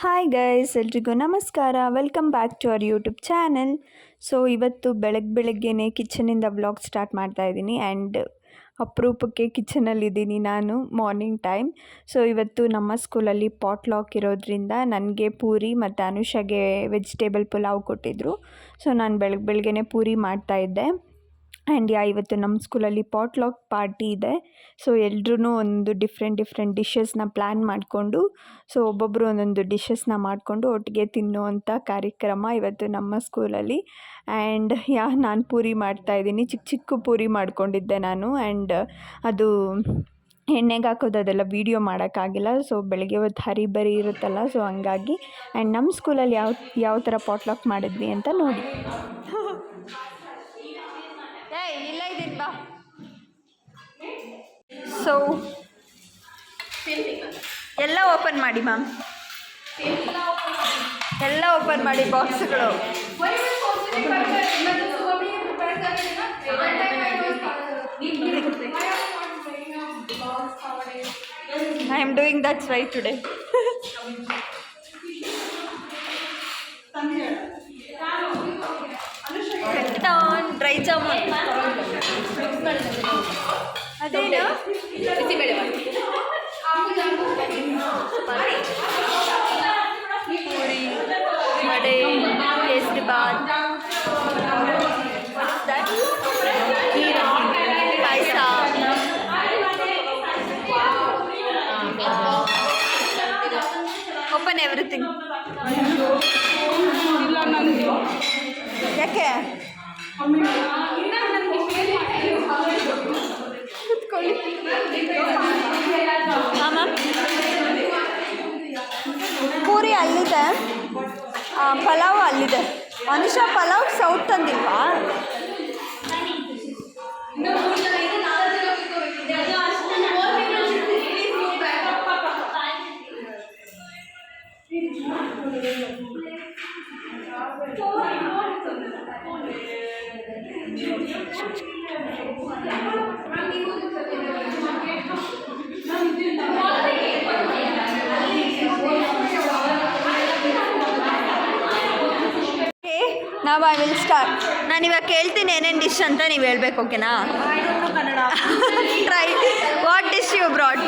Hi guys ಎಲ್ರಿಗೂ ನಮಸ್ಕಾರ. Welcome back to our YouTube channel so ಇವತ್ತು ಬೆಳಗ್ಗೆ ಬೆಳಗ್ಗೆನೇ ಕಿಚನಿಂದ ವ್ಲಾಗ್ ಸ್ಟಾರ್ಟ್ ಮಾಡ್ತಾ ಇದ್ದೀನಿ ಆ್ಯಂಡ್ ಅಪರೂಪಕ್ಕೆ ಕಿಚನಲ್ಲಿದ್ದೀನಿ ನಾನು ಮಾರ್ನಿಂಗ್ ಟೈಮ್ ಸೊ ಇವತ್ತು ನಮ್ಮ ಸ್ಕೂಲಲ್ಲಿ ಪಾಟ್ ಲಾಕ್ ಇರೋದ್ರಿಂದ ನನಗೆ ಪೂರಿ ಮತ್ತು ಅನುಷಾಗೆ ವೆಜಿಟೇಬಲ್ ಪುಲಾವ್ ಕೊಟ್ಟಿದ್ದರು ಸೊ ನಾನು ಬೆಳಗ್ಗೆ ಬೆಳಗ್ಗೆನೇ ಪೂರಿ ಮಾಡ್ತಾಯಿದ್ದೆ ಆ್ಯಂಡ್ ಯಾ ಇವತ್ತು ನಮ್ಮ ಸ್ಕೂಲಲ್ಲಿ ಪಾಟ್ಲಾಕ್ ಪಾರ್ಟಿ ಇದೆ. ಸೊ ಎಲ್ರೂ ಒಂದು ಡಿಫ್ರೆಂಟ್ ಡಿಫ್ರೆಂಟ್ ಡಿಶಸ್ನ ಪ್ಲ್ಯಾನ್ ಮಾಡಿಕೊಂಡು ಸೊ ಒಬ್ಬೊಬ್ಬರು ಒಂದೊಂದು ಡಿಶಸ್ನ ಮಾಡಿಕೊಂಡು ಒಟ್ಟಿಗೆ ತಿನ್ನುವಂಥ ಕಾರ್ಯಕ್ರಮ ಇವತ್ತು ನಮ್ಮ ಸ್ಕೂಲಲ್ಲಿ ಆ್ಯಂಡ್ ಯಾ, ನಾನು ಪೂರಿ ಮಾಡ್ತಾಯಿದ್ದೀನಿ ಚಿಕ್ಕ ಚಿಕ್ಕ ಪೂರಿ ಮಾಡಿಕೊಂಡಿದ್ದೆ ನಾನು. ಆ್ಯಂಡ್ ಅದು ಎಣ್ಣೆಗೆ ಹಾಕೋದು ಅದೆಲ್ಲ ವೀಡಿಯೋ ಮಾಡೋಕ್ಕಾಗಿಲ್ಲ. ಸೊ ಬೆಳಗ್ಗೆ ಹೊತ್ತು ಹರಿಬರಿ ಇರುತ್ತಲ್ಲ ಸೊ ಹಂಗಾಗಿ. ಆ್ಯಂಡ್ ನಮ್ಮ ಸ್ಕೂಲಲ್ಲಿ ಯಾವ ಯಾವ ಥರ ಪಾಟ್ಲಾಕ್ ಮಾಡಿದ್ವಿ ಅಂತ ನೋಡಿ ಏಯ್ ಇಲ್ಲ ಇದ್ದೀನಿ ಬಾ ಸೊ ಎಲ್ಲ ಓಪನ್ ಮಾಡಿ ಮ್ಯಾಮ್ ಎಲ್ಲ ಓಪನ್ ಮಾಡಿ ಬಾಕ್ಸ್ಗಳು I am doing that's right today dry jamun ಅದೇನು ಪೂರಿ ವಡೆ ಕೇಸರಿ ಬಾತ್ ಪಾಯಸ ಓಪನ್ ಎವ್ರಿಥಿಂಗ್ ಯಾಕೆ ಪಲಾವ್ ಅಲ್ಲಿದೆ. ಅನುಷಾ ಪಲಾವ್ ಸೌತ್ ತಂದಿಲ್ವಾ ನಾವು ಐ ವಿಲ್ ಸ್ಟಾರ್ಟ್ ನಾನು ಇವಾಗ ಕೇಳ್ತೀನಿ ಏನೇನು ಡಿಶ್ ಅಂತ ನೀವು ಹೇಳ್ಬೇಕು ಓಕೆನಾ try what dish you brought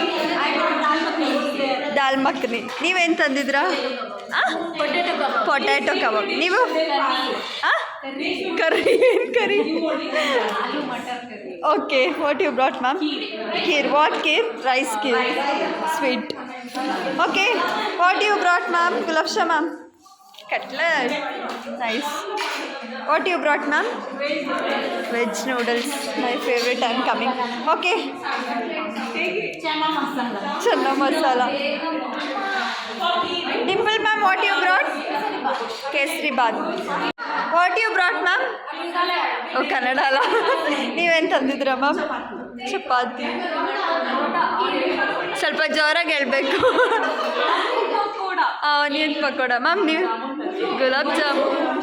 dal makhani ನೀವೇನು ತಂದಿದ್ರಾ? ಪೊಟ್ಯಾಟೊ ಕಬಾಬ್ ನೀವು? ಕರಿ ಏನು curry okay what you brought ma'am kheer what kheer rice kheer sweet okay what you brought ma'am gulab Shah ma'am cutlet nice what you brought ma'am veg noodles my favourite I am coming okay chana masala Dimple ma'am what you brought kesari bath what you brought ma'am oh Kannada ಅಲ್ಲ ನೀವೇನು ತಂದಿದ್ರ ma'am chapati. ಸ್ವಲ್ಪ ಜೋರಾಗಿ ಹೇಳ್ಬೇಕು. Onion pakoda. Ma'am ನೀವು gulab jamun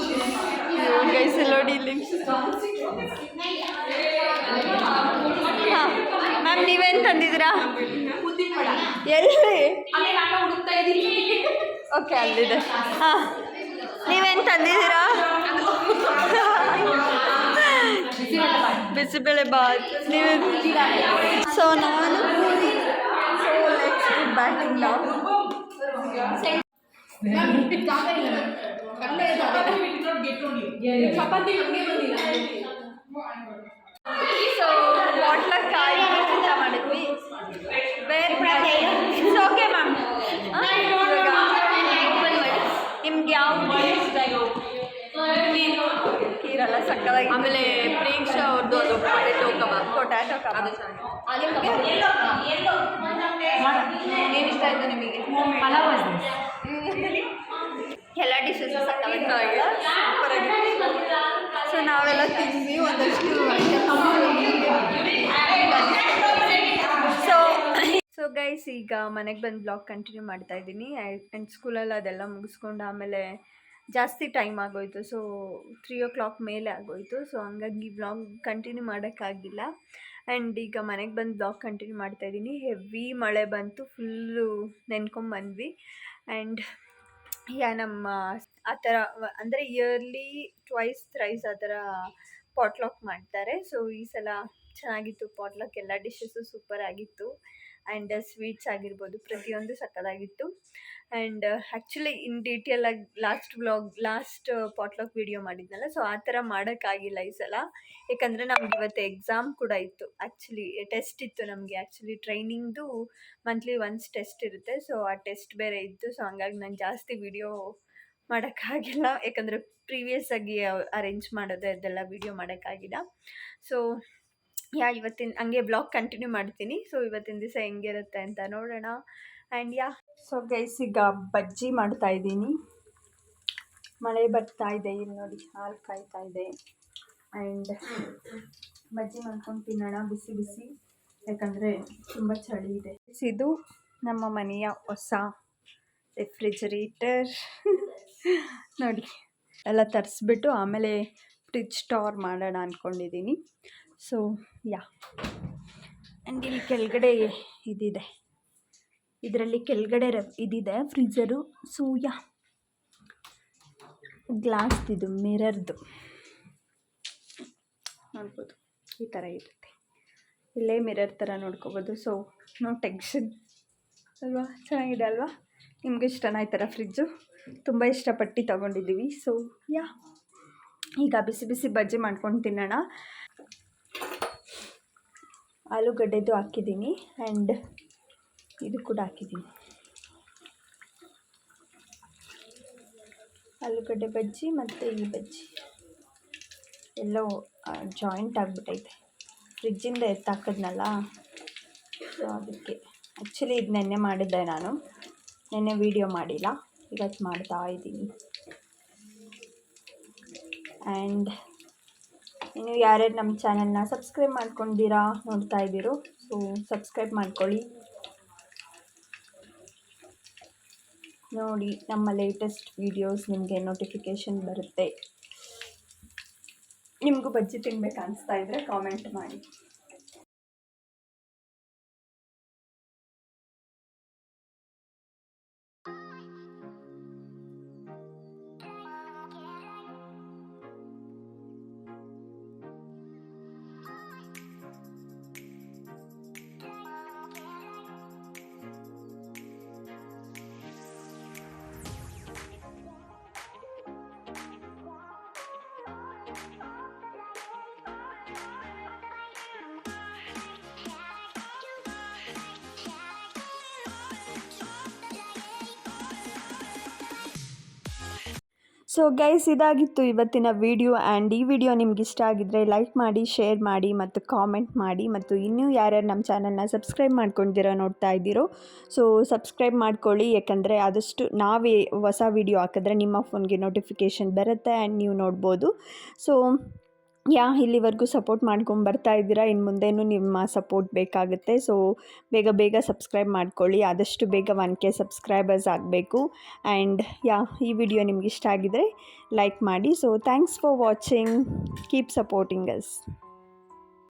guys ನೋಡಿ ಇಲ್ಲಿ. ಹಾಂ ma'am ನೀವೇನು ತಂದಿದ್ದೀರಾ? ಎಲ್ಲಿ? ಓಕೆ ಅಲ್ಲಿದೆ. ಹಾಂ, ನೀವೇನು ತಂದಿದ್ದೀರಾ? ಬಿಸಿಬೇಳೆ ಬಾತ್. ನೀವೇನು ಸೊ ನಾನು ಬ್ಯಾಟಿಂಗ್ ನಾವು ಸೊ ಬಾಟ್ಲಕ್ಕಾಗಿ ಕೀರಲ್ಲ ಸಕ್ಕದಾಗಿ ಆಮೇಲೆ ಪ್ರೇಕ್ಷಾ ಅವ್ರದ್ದು ಅದು ಪೊಟೆಟೊ ಕಬಾಬ್. ಪೊಟ್ಯಾಟೊ ಕಬಾಬ್. ಏನು ಇಷ್ಟ ಆಯಿತು ನಿಮಗೆ? ಪಲಾವ್ ಎಲ್ಲ ಡಿಶಸ್ ಸಕ್ಕತ್ತಾಗಿ ಸೊ ನಾವೆಲ್ಲ ತಿಂದ್ವಿ ಒಂದಷ್ಟು ಸೊ ಸೊ ಗೈಸ್ ಈಗ ಮನೆಗೆ ಬಂದು ಬ್ಲಾಗ್ ಕಂಟಿನ್ಯೂ ಮಾಡ್ತಾ ಇದ್ದೀನಿ. ಆ್ಯಂಡ್ ಸ್ಕೂಲಲ್ಲಿ ಅದೆಲ್ಲ ಮುಗಿಸ್ಕೊಂಡು ಆಮೇಲೆ ಜಾಸ್ತಿ ಟೈಮ್ ಆಗೋಯ್ತು. ಸೊ ತ್ರೀ ಓ ಕ್ಲಾಕ್ ಮೇಲೆ ಆಗೋಯ್ತು. ಸೊ ಹಂಗಾಗಿ ಬ್ಲಾಗ್ ಕಂಟಿನ್ಯೂ ಮಾಡೋಕ್ಕಾಗಿಲ್ಲ. ಆ್ಯಂಡ್ ಈಗ ಮನೆಗೆ ಬಂದು ಬ್ಲಾಗ್ ಕಂಟಿನ್ಯೂ ಮಾಡ್ತಾಯಿದ್ದೀನಿ ಹೆವಿ ಮಳೆ ಬಂತು. ಫುಲ್ಲು ನೆನ್ಕೊಂಬಂದ್ವಿ ಆ್ಯಂಡ್ ಯಾ ನಮ್ಮ ಆ ಥರ ಅಂದರೆ ಇಯರ್ಲಿ ಟ್ವೈಸ್ ಥ್ರೈಸ್ ಆ ಥರ ಪಾಟ್ಲಾಕ್ ಮಾಡ್ತಾರೆ. ಸೊ ಈ ಸಲ ಚೆನ್ನಾಗಿತ್ತು. ಪಾಟ್ಲಾಕ್ ಎಲ್ಲ ಡಿಶಸ್ಸು ಸೂಪರ್ ಆಗಿತ್ತು. ಆ್ಯಂಡ್ ಸ್ವೀಟ್ಸ್ ಆಗಿರ್ಬೋದು. ಪ್ರತಿಯೊಂದು ಸಕ್ಕದಾಗಿತ್ತು ಆ್ಯಂಡ್ ಆ್ಯಕ್ಚುಲಿ ಇನ್ ಡೀಟೇಲ್ ಆಗಿ last vlog last potluck video ಮಾಡಿದ್ನಲ್ಲ ಸೊ ಆ ಥರ ಮಾಡೋಕ್ಕಾಗಿಲ್ಲ ಈ ಸಲ. ಯಾಕಂದರೆ ನಮ್ಗೆ ಇವತ್ತು ಎಕ್ಸಾಮ್ ಕೂಡ ಇತ್ತು. ಆ್ಯಕ್ಚುಲಿ ಟೆಸ್ಟ್ ಇತ್ತು ನಮಗೆ. ಆ್ಯಕ್ಚುಲಿ ಟ್ರೈನಿಂಗ್ದು ಮಂತ್ಲಿ ಒನ್ಸ್ ಟೆಸ್ಟ್ ಇರುತ್ತೆ. ಸೊ ಆ ಟೆಸ್ಟ್ ಬೇರೆ ಇತ್ತು. ಸೊ ಹಂಗಾಗಿ ನಾನು ಜಾಸ್ತಿ ವಿಡಿಯೋ ಮಾಡೋಕ್ಕಾಗಿಲ್ಲ ಯಾಕಂದರೆ ಪ್ರೀವಿಯಸ್ ಆಗಿ ಅರೇಂಜ್ ಮಾಡೋದು ಅದೆಲ್ಲ ವಿಡಿಯೋ ಮಾಡೋಕ್ಕಾಗಿಲ್ಲ ಸೊ ಯಾ, ಇವತ್ತಿನ, ಹಂಗೆ ಬ್ಲಾಗ್ ಕಂಟಿನ್ಯೂ ಮಾಡ್ತೀನಿ. ಸೊ ಇವತ್ತಿನ ದಿವಸ ಹೆಂಗಿರುತ್ತೆ ಅಂತ ನೋಡೋಣ. ಆ್ಯಂಡ್ ಯಾ ಸೊ ಗೈಸ್ ಈಗ ಬಜ್ಜಿ ಮಾಡ್ತಾ ಇದ್ದೀನಿ. ಮಳೆ ಬರ್ತಾ ಇದೆ ಇಲ್ಲಿ ನೋಡಿ, ಹಾಲು ಕಾಯ್ತಾ ಇದೆ. ಆ್ಯಂಡ್ ಬಜ್ಜಿ ಮಾಡ್ಕೊಂಡು ತಿನ್ನೋಣ, ಬಿಸಿ ಬಿಸಿ. ಯಾಕಂದರೆ ತುಂಬ ಚಳಿ ಇದೆ. ಇದು ನಮ್ಮ ಮನೆಯ ಹೊಸ ರೆಫ್ರಿಜರೇಟರ್ ನೋಡಿ, ಎಲ್ಲ ತರಿಸ್ಬಿಟ್ಟು ಆಮೇಲೆ ಫ್ರಿಜ್ ಸ್ಟೋರ್ ಮಾಡೋಣ ಅಂದ್ಕೊಂಡಿದ್ದೀನಿ ಸೊ ಯಾ ಆ್ಯಂಡ್ ಇಲ್ಲಿ ಕೆಳಗಡೆ ಇದಿದೆ. ಇದರಲ್ಲಿ ಕೆಳಗಡೆ ರ, ಇದಿದೆ ಫ್ರೀಜರು ಸೊ ಯಾ ಗ್ಲಾಸ್ದಿದು ಮಿರರ್ದು ನೋಡ್ಬೋದು. ಈ ಥರ ಇರುತ್ತೆ. ಇಲ್ಲೇ ಮಿರರ್ ಥರ ನೋಡ್ಕೋಬೋದು. ಸೊ ನೋ ಟೆನ್ಷನ್ ಅಲ್ವಾ? ಚೆನ್ನಾಗಿದೆ ಅಲ್ವಾ? ನಿಮ್ಗೆ ಇಷ್ಟನ ಈ ಥರ ಫ್ರಿಜ್ಜು ತುಂಬ ಇಷ್ಟಪಟ್ಟು ತೊಗೊಂಡಿದ್ದೀವಿ. ಸೊ ಯಾ ಈಗ ಬಿಸಿ ಬಿಸಿ ಬಜ್ಜಿ ಮಾಡ್ಕೊಂಡು ತಿನ್ನೋಣ. ಆಲೂಗಡ್ಡೆದು ಹಾಕಿದ್ದೀನಿ ಆ್ಯಂಡ್ ಇದು ಕೂಡ ಹಾಕಿದ್ದೀನಿ. ಆಲೂಗಡ್ಡೆ ಬಜ್ಜಿ ಮತ್ತು ಈ ಬಜ್ಜಿ. ಎಲ್ಲ ಜಾಯಿಂಟ್ ಆಗಿಬಿಟ್ಟೈತೆ ಫ್ರಿಜ್ಜಿಂದ ಎತ್ತಾಕಿದ್ನಲ್ಲ ಸೊ ಅದಕ್ಕೆ. ಆ್ಯಕ್ಚುಲಿ ಇದು ನೆನ್ನೆ ಮಾಡಿದ್ದೆ ನಾನು. ನೆನ್ನೆ ವೀಡಿಯೋ ಮಾಡಿಲ್ಲ. ಇವತ್ತು ಮಾಡ್ತಾ ಇದ್ದೀನಿ. ಆ್ಯಂಡ್ ಇನ್ನು ಯಾರ್ಯಾರು ನಮ್ಮ ಚಾನೆಲ್ನ ಸಬ್ಸ್ಕ್ರೈಬ್ ಮಾಡ್ಕೊಂಡಿರಾ ನೋಡ್ತಾ ಇದ್ದೀರೋ, ಸೊ ಸಬ್ಸ್ಕ್ರೈಬ್ ಮಾಡ್ಕೊಳ್ಳಿ. ನೋಡಿ, ನಮ್ಮ ಲೇಟೆಸ್ಟ್ ವೀಡಿಯೋಸ್ ನಿಮಗೆ ನೋಟಿಫಿಕೇಷನ್ ಬರುತ್ತೆ. ನಿಮಗೂ ಬಜ್ಜಿ ತಿನ್ಬೇಕು ಅನಿಸ್ತಾ ಇದ್ದರೆ ಕಾಮೆಂಟ್ ಮಾಡಿ. ಸೊ ಗೈಸ್ ಇದಾಗಿತ್ತು ಇವತ್ತಿನ ವಿಡಿಯೋ ಆ್ಯಂಡ್ ಈ ವಿಡಿಯೋ ನಿಮ್ಗೆ ಇಷ್ಟ ಆಗಿದ್ದರೆ ಲೈಕ್ ಮಾಡಿ ಶೇರ್ ಮಾಡಿ ಮತ್ತು ಕಾಮೆಂಟ್ ಮಾಡಿ ಮತ್ತು ಇನ್ನೂ ಯಾರ್ಯಾರು ನಮ್ಮ ಚಾನಲ್ನ ಸಬ್ಸ್ಕ್ರೈಬ್ ಮಾಡ್ಕೊಂಡಿರೋ ನೋಡ್ತಾ ಇದ್ದೀರೋ ಸೊ ಸಬ್ಸ್ಕ್ರೈಬ್ ಮಾಡ್ಕೊಳ್ಳಿ. ಯಾಕಂದರೆ ಆದಷ್ಟು ನಾವೇ ಹೊಸ ವಿಡಿಯೋ ಹಾಕಿದ್ರೆ ನಿಮ್ಮ ಫೋನ್ಗೆ ನೋಟಿಫಿಕೇಷನ್ ಬರುತ್ತೆ ಆ್ಯಂಡ್ ನೀವು ನೋಡ್ಬೋದು. ಸೊ ಯಾ, ಇಲ್ಲಿವರೆಗೂ ಸಪೋರ್ಟ್ ಮಾಡ್ಕೊಂಡು ಬರ್ತಾ ಇದ್ದೀರಾ? ಇನ್ನು ಮುಂದೆನೂ ನಿಮ್ಮ ಸಪೋರ್ಟ್ ಬೇಕಾಗುತ್ತೆ. ಸೊ, ಬೇಗ ಬೇಗ ಸಬ್ಸ್ಕ್ರೈಬ್ ಮಾಡ್ಕೊಳ್ಳಿ. ಆದಷ್ಟು ಬೇಗ ಒನ್ ಕೆ ಸಬ್ಸ್ಕ್ರೈಬರ್ಸ್ ಆಗಬೇಕು. ಆ್ಯಂಡ್ ಯಾ, ಈ ವಿಡಿಯೋ ನಿಮ್ಗೆ ಇಷ್ಟ ಆಗಿದರೆ ಲೈಕ್ ಮಾಡಿ. So, thanks for watching. Keep supporting us.